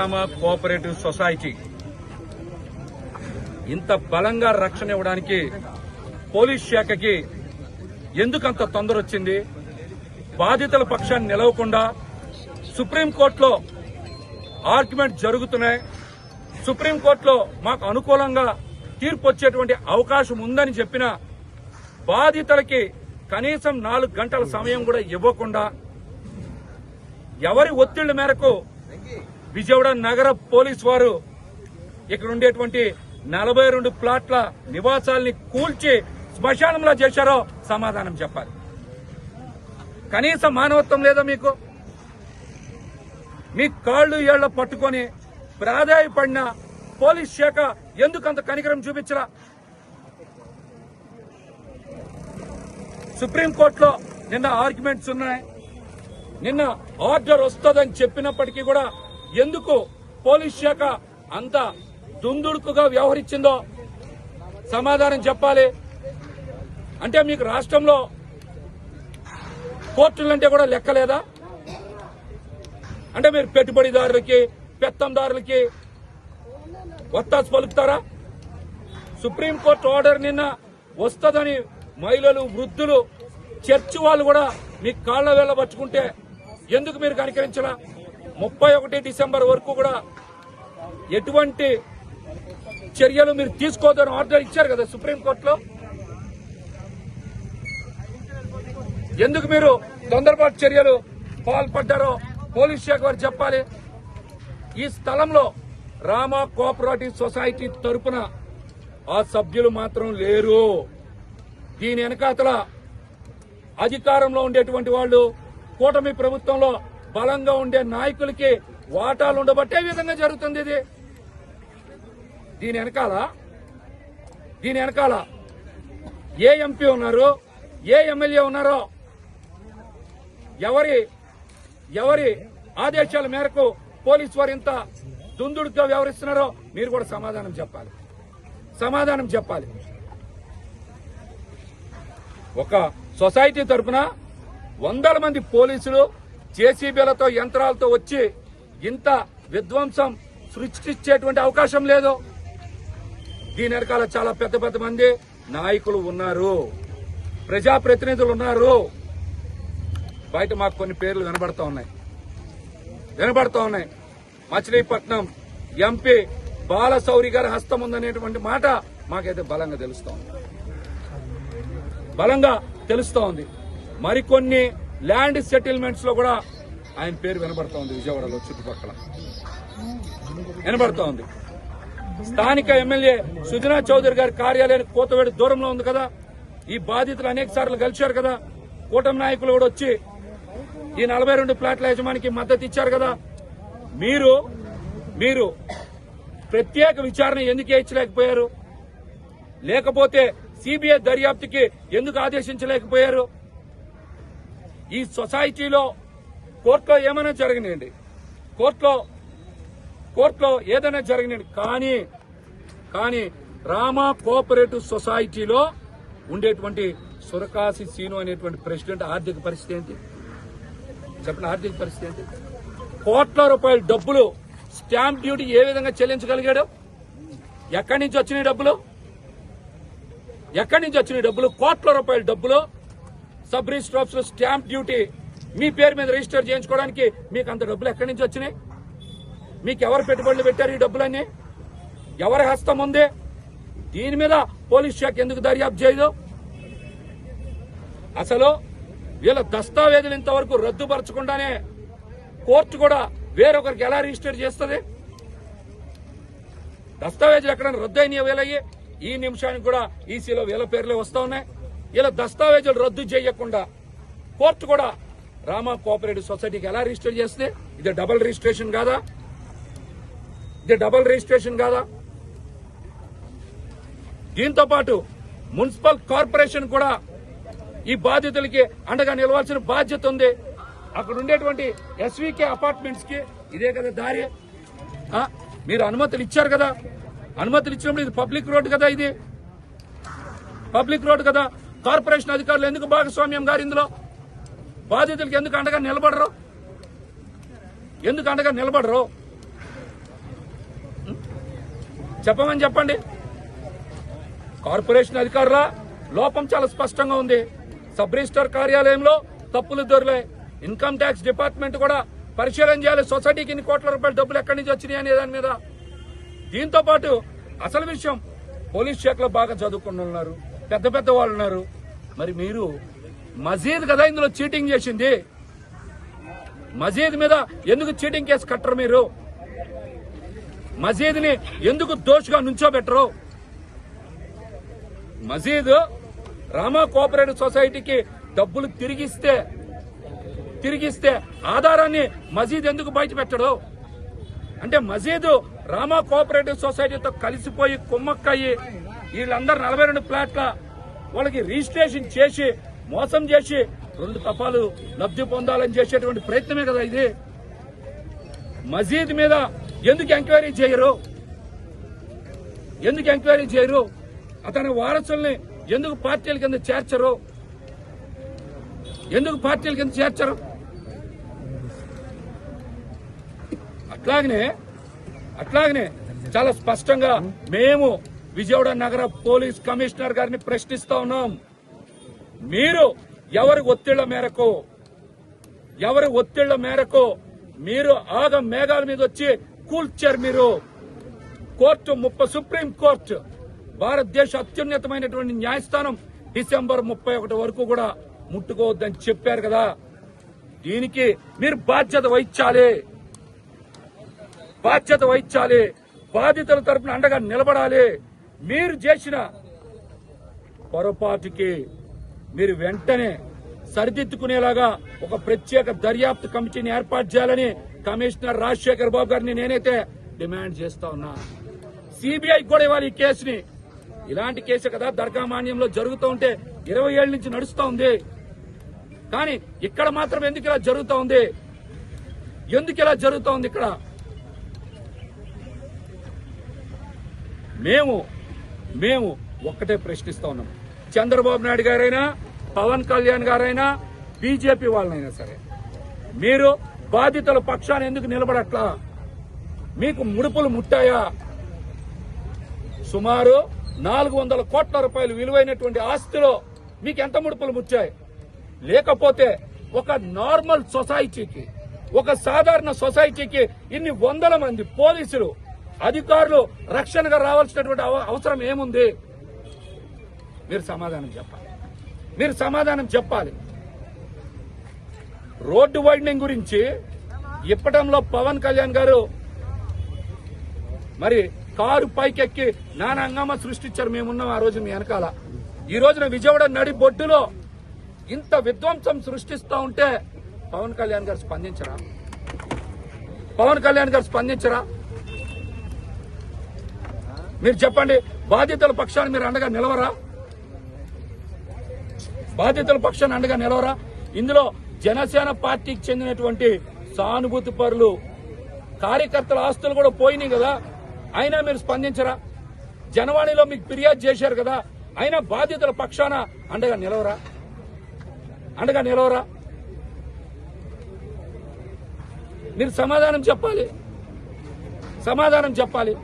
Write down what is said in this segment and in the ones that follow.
గ్రామ cooperative society ఇంత బలంగా రక్షణ ఇవ్వడానికి పోలీస్ శాఖకి ఎందుకంత తొందర వచ్చింది? బాధితుల పక్షాన్ని నిలవకుండా సుప్రీంకోర్టులో ఆర్గ్యుమెంట్ జరుగుతున్నాయి. సుప్రీంకోర్టులో మాకు అనుకూలంగా తీర్పు వచ్చేటువంటి అవకాశం ఉందని చెప్పిన బాధితులకి కనీసం నాలుగు గంటల సమయం కూడా ఇవ్వకుండా ఎవరి ఒత్తిళ్ళ మేరకు విజయవాడ నగర పోలీస్ వారు ఇక్కడ ఉండేటువంటి నలభై రెండు ప్లాట్ల నివాసాల్ని కూల్చి శ్మశానంలో చేశారో సమాధానం చెప్పాలి. కనీసం మానవత్వం లేదా మీకు? మీ కాళ్ళు ఏళ్ళ పట్టుకొని ప్రాధాయపడిన పోలీస్ శాఖ ఎందుకంత కనికరం చూపించరా సుప్రీంకోర్టులో నిన్న ఆర్గ్యుమెంట్స్ ఉన్నాయి. నిన్న ఆర్డర్ వస్తుందని చెప్పినప్పటికీ కూడా ఎందుకు పోలీస్ శాఖ అంత దుందుడుకుగా వ్యవహరించిందో సమాధానం చెప్పాలి. అంటే మీకు రాష్ట్రంలో కోర్టులంటే కూడా లెక్కలేదా? అంటే మీరు పెట్టుబడిదారులకి పెత్తందారులకి వత్తాసు పలుకుతారా? సుప్రీంకోర్టు ఆర్డర్ నిన్న వస్తుందని మహిళలు వృద్ధులు చర్చి వాళ్ళు కూడా మీ కాళ్ళ వెళ్ళబట్టుకుంటే ఎందుకు మీరు కనికరించరా ముప్పై ఒకటి డిసెంబర్ వరకు కూడా ఎటువంటి చర్యలు మీరు తీసుకోదని ఆర్డర్ ఇచ్చారు కదా సుప్రీంకోర్టులో? ఎందుకు మీరు తొందరపాటు చర్యలు పాల్పడ్డారో పోలీస్ శాఖ వారు చెప్పాలి. ఈ స్థలంలో రామా కోఆపరేటివ్ సొసైటీ తరపున ఆ సభ్యులు మాత్రం లేరు. దీని వెనకాతల అధికారంలో ఉండేటువంటి వాళ్ళు కూటమి ప్రభుత్వంలో బలంగా ఉండే నాయకులకి వాటాలు ఉండబట్టే విధంగా జరుగుతుంది ఇది. దీని వెనకాల దీని వెనకాల ఏ ఎంపీ ఉన్నారు ఏ ఎమ్మెల్యే ఉన్నారో ఎవరి ఎవరి ఆదేశాల మేరకు పోలీసు వారు ఇంత దుందుడుగా వ్యవహరిస్తున్నారో మీరు కూడా సమాధానం చెప్పాలి. సమాధానం చెప్పాలి. ఒక సొసైటీ తరపున వందల మంది పోలీసులు జేసీబీలతో యంత్రాలతో వచ్చి ఇంత విధ్వంసం సృష్టించేటువంటి అవకాశం లేదు. దీని వెనకాల చాలా పెద్ద పెద్ద మంది నాయకులు ఉన్నారు. ప్రజాప్రతినిధులు ఉన్నారు. బయట మాకు కొన్ని పేర్లు వినబడతా ఉన్నాయి. వినబడతా ఉన్నాయి. మచిలీపట్నం ఎంపీ బాలశౌరి గారి హస్తం ఉందనేటువంటి మాట మాకైతే బలంగా తెలుస్తోంది బలంగా తెలుస్తోంది మరికొన్ని ల్యాండ్ సెటిల్మెంట్స్లో కూడా ఆయన పేరు వినబడతా ఉంది విజయవాడలో చుట్టుపక్కల. వినబడతా ఉంది. స్థానిక ఎమ్మెల్యే సుజనా చౌదరి గారి కార్యాలయానికి కోతవేడి దూరంలో ఉంది కదా. ఈ బాధితులు అనేక సార్లు కలిశారు కదా. కూటమి నాయకులు కూడా వచ్చి ఈ నలభై రెండు ప్లాట్ల యజమానికి మద్దతు ఇచ్చారు కదా. మీరు మీరు ప్రత్యేక విచారణ ఎందుకు ఇచ్చలేకపోయారు లేకపోతే సిబిఐ దర్యాప్తుకి ఎందుకు ఆదేశించలేకపోయారు? ఈ సొసైటీలో కోర్టులో ఏమైనా జరగనండి కోర్టులో కోర్టులో ఏదైనా జరగనియండి? కానీ కానీ రామా కోఆపరేటివ్ సొసైటీలో ఉండేటువంటి సురకాసి సీను అనేటువంటి ప్రెసిడెంట్ ఆర్థిక పరిస్థితి ఏంటి? చెప్పిన ఆర్థిక పరిస్థితి ఏంటి? కోట్ల రూపాయల డబ్బులు స్టాంప్ డ్యూటీ ఏ విధంగా చెల్లించగలిగాడు? ఎక్కడి నుంచి వచ్చినాయి డబ్బులు? ఎక్కడి నుంచి వచ్చినాయి డబ్బులు? కోట్ల రూపాయల డబ్బులు సబ్ రిజిస్టర్లో స్టాంప్ డ్యూటీ. మీ పేరు మీద రిజిస్టర్ చేయించుకోవడానికి మీకు అంత డబ్బులు ఎక్కడి నుంచి వచ్చినాయి? మీకు ఎవరు పెట్టుబడులు పెట్టారు ఈ డబ్బులన్నీ? ఎవరి హస్తం ఉంది? దీని మీద పోలీస్ శాఖ ఎందుకు దర్యాప్తు చేయదు? అసలు వీళ్ళ దస్తావేజులు ఇంతవరకు రద్దుపరచకుండానే కోర్టు కూడా వేరొకరికి ఎలా రిజిస్టర్ చేస్తుంది? దస్తావేజులు ఎక్కడైనా రద్దు అయినాయి వీళ్ళయ్యి ఈ నిమిషానికి కూడా ఈసీలో వీళ్ళ పేర్లే వస్తా ఉన్నాయి. ఇలా దస్తావేజులు రద్దు చేయకుండా కోర్టు కూడా రామా కోఆపరేటివ్ సొసైటీకి ఎలా రిజిస్టర్ చేస్తే? ఇది డబల్ రిజిస్ట్రేషన్ కాదా? ఇది డబల్ రిజిస్ట్రేషన్ కాదా? దీంతో పాటు మున్సిపల్ కార్పొరేషన్ కూడా ఈ బాధితులకి అండగా నిలవాల్సిన బాధ్యత ఉంది. అక్కడ ఉండేటువంటి ఎస్వికే అపార్ట్మెంట్స్కి ఇదే కదా దారి. మీరు అనుమతులు ఇచ్చారు కదా? అనుమతులు ఇచ్చినప్పుడు ఇది పబ్లిక్ రోడ్ కదా ఇది? పబ్లిక్ రోడ్ కదా? కార్పొరేషన్ అధికారులు ఎందుకు భాగస్వామ్యం గారు ఇందులో? బాధితులకు ఎందుకు అండగా నిలబడరు? ఎందుకు అండగా నిలబడరు? చెప్పమని చెప్పండి. కార్పొరేషన్ అధికారుల లోపం చాలా స్పష్టంగా ఉంది. సబ్ రిజిస్టర్ కార్యాలయంలో తప్పులు దొరికాయి. ఇన్కమ్ ట్యాక్స్ డిపార్ట్మెంట్ కూడా పరిశీలన చేయాలి. సొసైటీకి ఇన్ని కోట్ల రూపాయల డబ్బులు ఎక్కడి నుంచి వచ్చినాయి అనే దాని మీద. దీంతో పాటు అసలు విషయం పోలీస్ శాఖలో బాగా చదువుకుంటున్నారు. పెద్ద పెద్ద వాళ్ళు ఉన్నారు. మరి మీరు మజీద్ కదా ఇందులో చీటింగ్ చేసింది? మజీద్ మీద ఎందుకు చీటింగ్ కేసు కట్టరు మీరు? మజీద్ని ఎందుకు దోషుగా నుంచోబెట్టరు? మజీద్ రామా కోఆపరేటివ్ సొసైటీకి డబ్బులు తిరిగిస్తే తిరిగిస్తే ఆధారాన్ని మజీద్ ఎందుకు బయట పెట్టడు? అంటే మజీద్ రామా కోఆపరేటివ్ సొసైటీతో కలిసిపోయి కుమ్మక్కయ్యి వీళ్ళందరూ నలభై రెండు ప్లాట్ల వాళ్ళకి రిజిస్ట్రేషన్ చేసి మోసం చేసి రెండు తపాలు లబ్ధి పొందాలని చేసేటువంటి ప్రయత్నమే కదా ఇది. మసీద్ మీద ఎందుకు ఎంక్వైరీ చేయరు? ఎందుకు ఎంక్వైరీ చేయరు? అతని వారసుల్ని ఎందుకు పార్టీల కింద చేర్చరు? ఎందుకు పార్టీల కింద చేర్చరు? అట్లాగనే అట్లాగనే చాలా స్పష్టంగా మేము విజయవాడ నగర పోలీస్ కమిషనర్ గారిని ప్రశ్నిస్తా ఉన్నాం. మీరు ఎవరి ఒత్తిళ్ళ మేరకు ఎవరి ఒత్తిళ్ళ మేరకు మీరు ఆగ మేఘాల మీద వచ్చి కూల్చారు మీరు? కోర్టు ముప్ప సుప్రీం కోర్టు భారతదేశ అత్యున్నతమైనటువంటి న్యాయస్థానం డిసెంబర్ ముప్పై ఒకటి వరకు కూడా ముట్టుకోవద్దని చెప్పారు కదా. దీనికి మీరు బాధ్యత వహించాలి. బాధ్యత వహించాలి. బాధితుల తరపున అండగా నిలబడాలి. మీరు చేసిన పొరపాటుకి మీరు వెంటనే సరిదిద్దుకునేలాగా ఒక ప్రత్యేక దర్యాప్తు కమిటీని ఏర్పాటు చేయాలని కమిషనర్ రాజశేఖర్ బాబు గారిని నేనైతే డిమాండ్ చేస్తా ఉన్నా. సిబిఐ కూడా ఇవ్వాలి ఈ కేసుని ఇలాంటి కేసు కదా దర్గా మాన్యంలో జరుగుతూ ఉంటే ఇరవై ఏళ్ళ నుంచి నడుస్తూ ఉంది. కానీ ఇక్కడ మాత్రం ఎందుకు ఇలా జరుగుతూ ఉంది? ఎందుకు ఇలా జరుగుతూ ఉంది ఇక్కడ? మేము మేము ఒక్కటే ప్రశ్నిస్తా ఉన్నాం. చంద్రబాబు నాయుడు గారైనా పవన్ కళ్యాణ్ గారైనా బీజేపీ వాళ్ళనైనా సరే మీరు బాధితుల పక్షాన ఎందుకు నిలబడట్లా? మీకు ముడుపులు ముట్టాయా? సుమారు నాలుగు వందల కోట్ల రూపాయలు విలువైనటువంటి ఆస్తిలో మీకు ఎంత ముడుపులు ముచ్చాయి లేకపోతే ఒక నార్మల్ సొసైటీకి ఒక సాధారణ సొసైటీకి ఇన్ని వందల మంది పోలీసులు అధికారులు రక్షణగా రావాల్సినటువంటి అవసరం ఏముంది? మీరు సమాధానం చెప్పాలి. మీరు సమాధానం చెప్పాలి. రోడ్డు వైడనింగ్ గురించి ఇప్పటంలో పవన్ కళ్యాణ్ గారు మరి కారు పైకెక్కి నానాంగమ్మ సృష్టించారు మేమున్నాం ఆ రోజు మీ వెనకాల. ఈ రోజున విజయవాడ నడి బొడ్డులో ఇంత విధ్వంసం సృష్టిస్తూ ఉంటే పవన్ కళ్యాణ్ గారు స్పందించరా? పవన్ కళ్యాణ్ గారు స్పందించరా? మీరు చెప్పండి బాధితుల పక్షాన్ని మీరు అండగా నిలవరా? బాధితుల పక్షాన్ని అండగా నిలవరా? ఇందులో జనసేన పార్టీకి చెందినటువంటి సానుభూతి పరులు కార్యకర్తల ఆస్తులు కూడా పోయినాయి కదా అయినా మీరు స్పందించరా? జనవాణిలో మీకు ఫిర్యాదు చేశారు కదా అయినా బాధితుల పక్షాన అండగా నిలవరా? అండగా నిలవరా? మీరు సమాధానం చెప్పాలి. సమాధానం చెప్పాలి.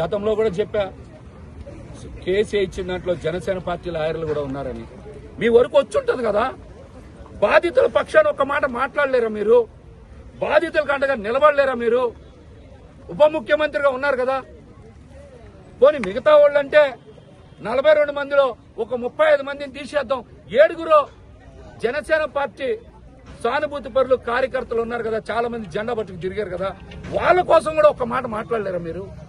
గతంలో కూడా చెప్పా. కేసీ ఇచ్చిన దాంట్లో జనసేన పార్టీ లాయర్లు కూడా ఉన్నారని. మీ వరకు వచ్చి ఉంటుంది కదా. బాధితుల పక్షాన ఒక మాట మాట్లాడలేరా మీరు? బాధితుల కంటగా నిలబడలేరా మీరు? ఉప ముఖ్యమంత్రిగా ఉన్నారు కదా. పోనీ మిగతా వాళ్ళంటే నలభై రెండు మందిలో ఒక ముప్పై ఐదు మందిని తీసేద్దాం. ఏడుగురు జనసేన పార్టీ సానుభూతి పరులు కార్యకర్తలు ఉన్నారు కదా. చాలా మంది జెండా పట్టుకు తిరిగారు కదా. వాళ్ళ కోసం కూడా ఒక మాట మాట్లాడలేరా మీరు?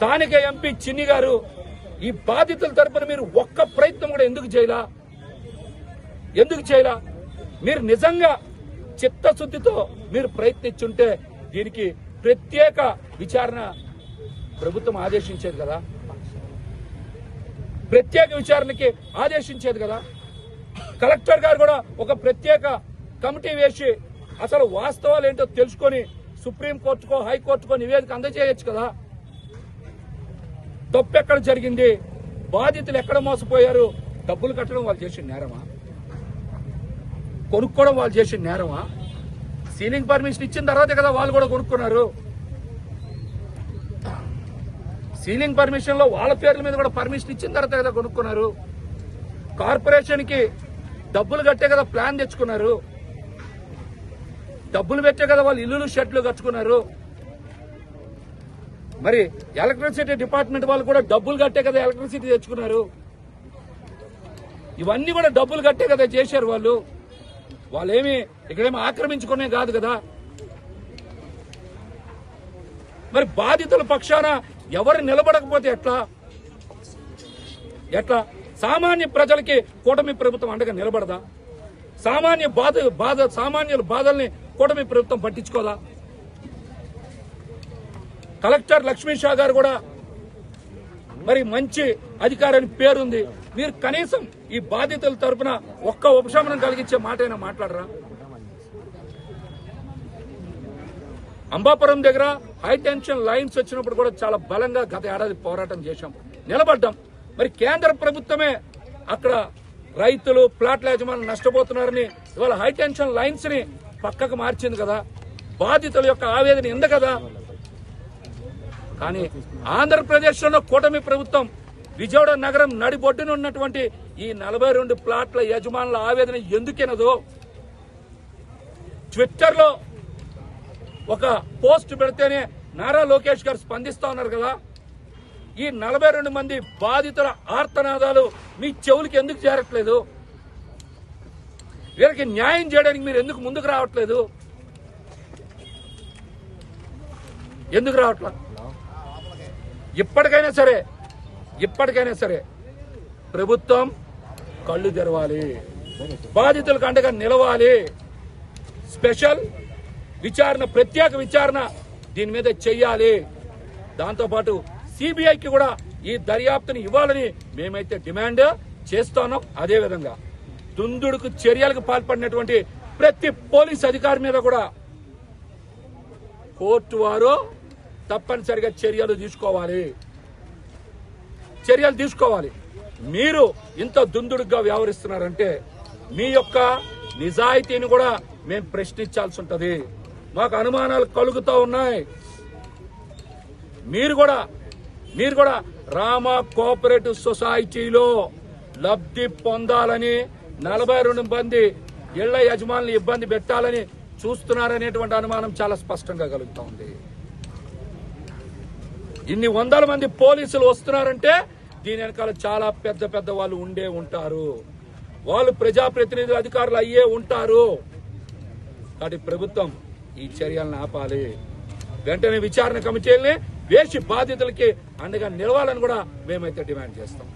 స్థానిక ఎంపీ చిన్ని గారు ఈ బాధితుల తరపున మీరు ఒక్క ప్రయత్నం కూడా ఎందుకు చేయలా? ఎందుకు చేయలా? మీరు నిజంగా చిత్తశుద్ధితో మీరు ప్రయత్నించుంటే దీనికి ప్రత్యేక విచారణ ప్రభుత్వం ఆదేశించేది కదా? ప్రత్యేక విచారణకి ఆదేశించేది కదా? కలెక్టర్ గారు కూడా ఒక ప్రత్యేక కమిటీ వేసి అసలు వాస్తవాలు ఏంటో తెలుసుకొని సుప్రీం కోర్టుకో హైకోర్టుకో నివేదిక అందజేయచ్చు కదా? తప్పు ఎక్కడ జరిగింది? బాధితులు ఎక్కడ మోసపోయారు? డబ్బులు కట్టడం వాళ్ళు చేసిన నేరమా? కొనుక్కోవడం వాళ్ళు చేసిన నేరమా? సీలింగ్ పర్మిషన్ ఇచ్చిన తర్వాతే కదా వాళ్ళు కూడా కొనుక్కున్నారు. సీలింగ్ పర్మిషన్లో వాళ్ళ పేర్ల మీద కూడా పర్మిషన్ ఇచ్చిన తర్వాత కదా కొనుక్కున్నారు. కార్పొరేషన్కి డబ్బులు కట్టే కదా ప్లాన్ తెచ్చుకున్నారు. డబ్బులు పెట్టే కదా వాళ్ళు ఇల్లులు షెడ్లు కట్టుకున్నారు. మరి ఎలక్ట్రిసిటీ డిపార్ట్మెంట్ వాళ్ళు కూడా డబ్బులు కట్టే కదా ఎలక్ట్రిసిటీ తెచ్చుకున్నారు? ఇవన్నీ కూడా డబ్బులు కట్టే కదా చేశారు వాళ్ళు. వాళ్ళేమి ఇక్కడేమి ఆక్రమించుకునే కాదు కదా. మరి బాధితుల పక్షాన ఎవరు నిలబడకపోతే ఎట్లా? ఎట్లా? సామాన్య ప్రజలకి కూటమి ప్రభుత్వం అండగా నిలబడదా? సామాన్య బాధ బాధ సామాన్యుల బాధల్ని కూటమి ప్రభుత్వం పట్టించుకోదా? కలెక్టర్ లక్ష్మీ షా గారు కూడా మరి మంచి అధికారాన్ని పేరుంది. మీరు కనీసం ఈ బాధితుల తరపున ఒక్క ఉపశమనం కలిగించే మాట అయినా మాట్లాడరా? అంబాపురం దగ్గర హైటెన్షన్ లైన్స్ వచ్చినప్పుడు కూడా చాలా బలంగా గత ఏడాది పోరాటం చేశాం. నిలబడ్డాం. మరి కేంద్ర ప్రభుత్వమే అక్కడ రైతులు ప్లాట్ల యజమానులు నష్టపోతున్నారని ఇవాళ హైటెన్షన్ లైన్స్ని పక్కకు మార్చింది కదా. బాధితుల యొక్క ఆవేదన ఎందు కదా? కానీ ఆంధ్రప్రదేశ్లో కూటమి ప్రభుత్వం విజయవాడ నగరం నడిబొడ్డున ఉన్నటువంటి ఈ నలభై రెండు ప్లాట్ల యజమానుల ఆవేదన ఎందుకెనదో ట్విట్టర్లో ఒక పోస్ట్ పెడితేనే నారా లోకేష్ గారు స్పందిస్తా ఉన్నారు కదా. ఈ నలభై రెండు మంది బాధితుల ఆర్తనాదాలు మీ చెవులకి ఎందుకు చేరట్లేదు? వీరికి న్యాయం చేయడానికి మీరు ఎందుకు ముందుకు రావట్లేదు? ఎందుకు రావట్లేదు ఇప్పటికైనా సరే ఇప్పటికైనా సరే ప్రభుత్వం కళ్ళు తెరవాలి. బాధితులకు అండగా నిలవాలి. స్పెషల్ విచారణ ప్రత్యేక విచారణ దీని మీద చెయ్యాలి దాంతోపాటు సిబిఐకి కూడా ఈ దర్యాప్తుని ఇవ్వాలని మేమైతే డిమాండ్ చేస్తున్నాం. అదే విధంగా దుందుడుకు చర్యలకు పాల్పడినటువంటి ప్రతి పోలీస్ అధికారి మీద కూడా కోర్టు వారు తప్పనిసరిగా చర్యలు తీసుకోవాలి. చర్యలు తీసుకోవాలి. మీరు ఇంత దుందుడుగా వ్యవహరిస్తున్నారంటే మీ యొక్క నిజాయితీని కూడా మేము ప్రశ్నించాల్సి ఉంటుంది. మాకు అనుమానాలు కలుగుతూ ఉన్నాయి. మీరు కూడా మీరు కూడా రామ కోఆపరేటివ్ సొసైటీలో లబ్ధి పొందాలని నలభై రెండు మంది ఇళ్ళ యజమానులు ఇబ్బంది పెట్టాలని చూస్తున్నారనేటువంటి అనుమానం చాలా స్పష్టంగా కలుగుతూ ఉంది. ఇన్ని వందల మంది పోలీసులు వస్తున్నారంటే దీని వెనకాల చాలా పెద్ద పెద్ద వాళ్ళు ఉండే ఉంటారు. వాళ్ళు ప్రజాప్రతినిధులు అధికారులు అయ్యే ఉంటారు. కాబట్టి ప్రభుత్వం ఈ చర్యలను ఆపాలి. వెంటనే విచారణ కమిటీలని వేసి బాధితులకి అండగా నిలవాలని కూడా మేమైతే డిమాండ్ చేస్తాం.